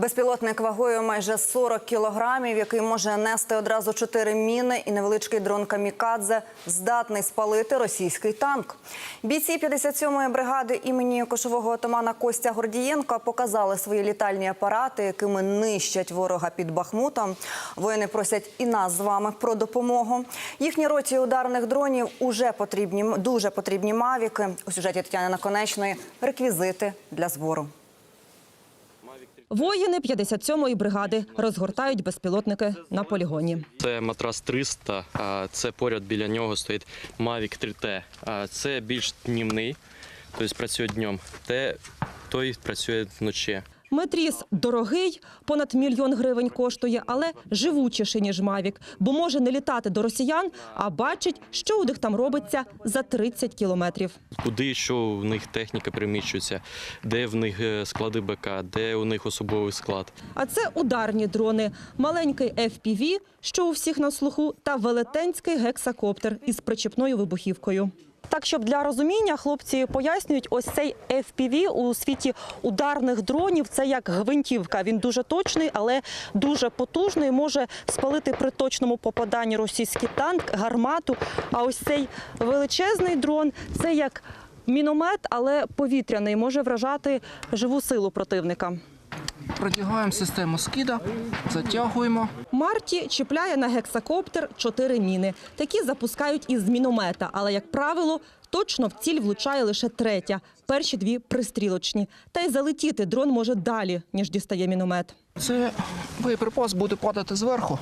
Безпілотник вагою майже 40 кілограмів, який може нести одразу чотири міни, і невеличкий дрон камікадзе здатний спалити російський танк. Бійці 57-ї бригади імені кошового отамана Костя Гордієнка показали свої літальні апарати, якими нищать ворога під Бахмутом. Воїни просять і нас з вами про допомогу. Їхній роті ударних дронів уже потрібні дуже потрібні мавіки. У сюжеті Тетяни Наконечної реквізити для збору. Воїни 57-ї бригади розгортають безпілотники на полігоні. Це матрас 300, а це поряд біля нього стоїть Mavic 3T. Це більш днівний, тобто працює днем. Те, той працює вночі. Метріс дорогий, понад мільйон гривень коштує, але живучіший, ніж Мавік, бо може не літати до росіян, а бачить, що у них там робиться за 30 кілометрів. Куди що в них техніка приміщується, де в них е, склади БК, де у них особовий склад. А це ударні дрони, маленький FPV, що у всіх на слуху, та велетенський гексакоптер із причепною вибухівкою. Так, щоб для розуміння хлопці пояснюють, ось цей FPV у світі ударних дронів це як гвинтівка. Він дуже точний, але дуже потужний. Може спалити при точному попаданні російський танк, гармату. А ось цей величезний дрон це як міномет, але повітряний, може вражати живу силу противника. Продягаємо систему скида, затягуємо. Марті чіпляє на гексакоптер чотири міни. Такі запускають із міномета, але, як правило, точно в ціль влучає лише третя. Перші дві пристрілочні. Та й залетіти дрон може далі, ніж дістає міномет. Це боєприпас буде падати зверху,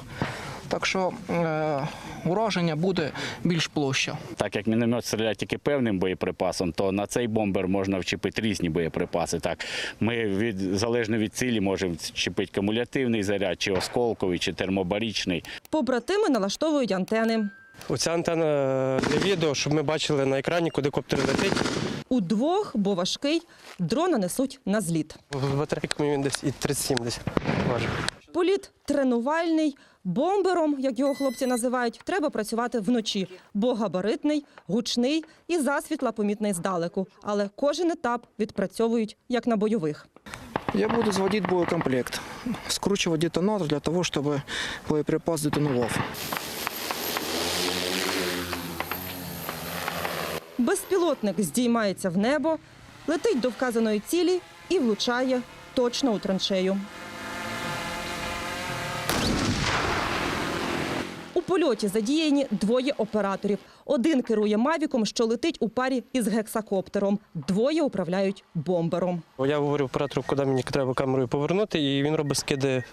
так що е, ураження буде більш площа. Так як міномет стріляє тільки певним боєприпасом, то на цей бомбер можна вчепити різні боєприпаси. Так, ми від залежно від цілі можемо вчепити кумулятивний заряд, чи осколковий, чи термобарічний. Побратими налаштовують антени. Оця антенна для відео, щоб ми бачили на екрані, куди коптер летить. Удвох, бо важкий, дрона несуть на зліт. Батарейками він десь і 37 десь важить. Політ тренувальний. Бомбером, як його хлопці називають, треба працювати вночі, бо габаритний, гучний і засвітла помітний здалеку. Але кожен етап відпрацьовують як на бойових. Я буду зводити боєкомплект, скручувати детонатор для того, щоб боєприпас детонував. Безпілотник здіймається в небо, летить до вказаної цілі і влучає точно у траншею. У польоті задіяні двоє операторів. Один керує мавіком, що летить у парі із гексакоптером. Двоє управляють бомбером. Я говорю оператору, куди мені треба камерою повернути, і він робить скиди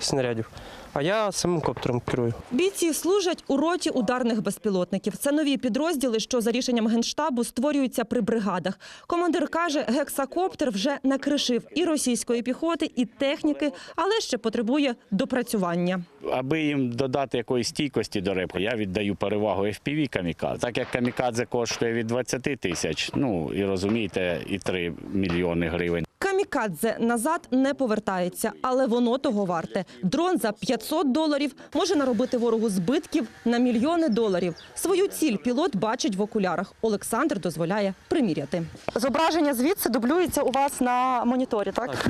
снарядів. А я самим коптером керую. Бійці служать у роті ударних безпілотників. Це нові підрозділи, що за рішенням генштабу створюються при бригадах. Командир каже, гексакоптер вже накришив і російської піхоти, і техніки, але ще потребує допрацювання. Аби їм додати якоїсь стійкості до репу, я віддаю перевагу FPV камікадзе. Так як камікадзе коштує від 20 тисяч, ну і розумієте, і 3 мільйони гривень. Камікадзе назад не повертається, але воно того варте. Дрон за 500 доларів може наробити ворогу збитків на мільйони доларів. Свою ціль пілот бачить в окулярах. Олександр дозволяє приміряти. Зображення звідси дублюється у вас на моніторі, так?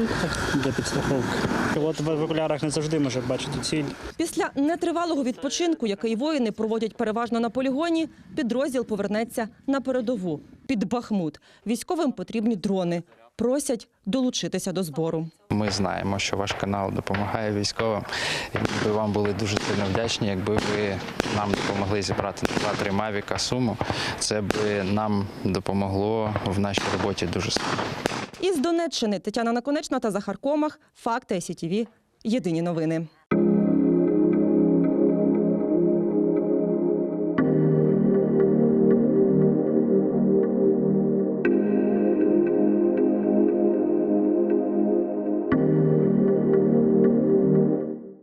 для підстраховки. Пілот в окулярах не завжди може бачити ціль. Після нетривалого відпочинку, який воїни проводять переважно на полігоні, підрозділ повернеться на передову під Бахмут. Військовим потрібні дрони. Просять долучитися до збору. Ми знаємо, що ваш канал допомагає військовим. І ми би вам були дуже сильно вдячні, якби ви нам допомогли зібрати на 2-3 мавіка суму. Це би нам допомогло в нашій роботі дуже сильно. Із Донеччини Тетяна Наконечна та Захар Комах. Факти СІТІВІ. Єдині новини.